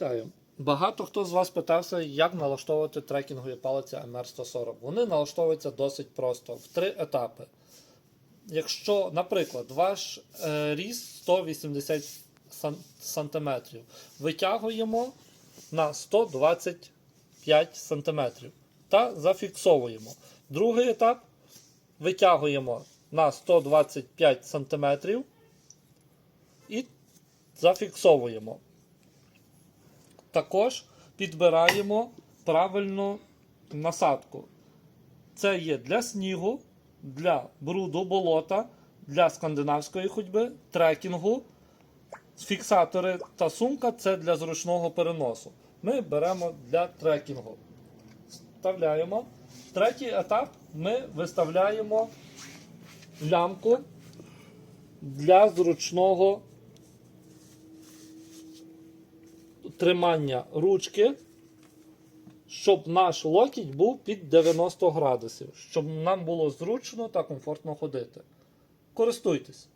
Вітаю. Багато хто з вас питався, як налаштовувати трекінгові палиці MR140. Вони налаштовуються досить просто в три етапи. Якщо, наприклад, ваш е, ріст 180 сан- сантиметрів, витягуємо на 125 сантиметрів та зафіксовуємо. Другий етап витягуємо на 125 сантиметрів і зафіксовуємо. Також підбираємо правильну насадку. Це є для снігу, для бруду, болота, для скандинавської ходьби, трекінгу. Фіксатори та сумка це для зручного переносу. Ми беремо для трекінгу. Вставляємо. Третій етап ми виставляємо лямку для зручного тримання ручки, щоб наш локіть був під 90 градусів, щоб нам було зручно та комфортно ходити. Користуйтесь!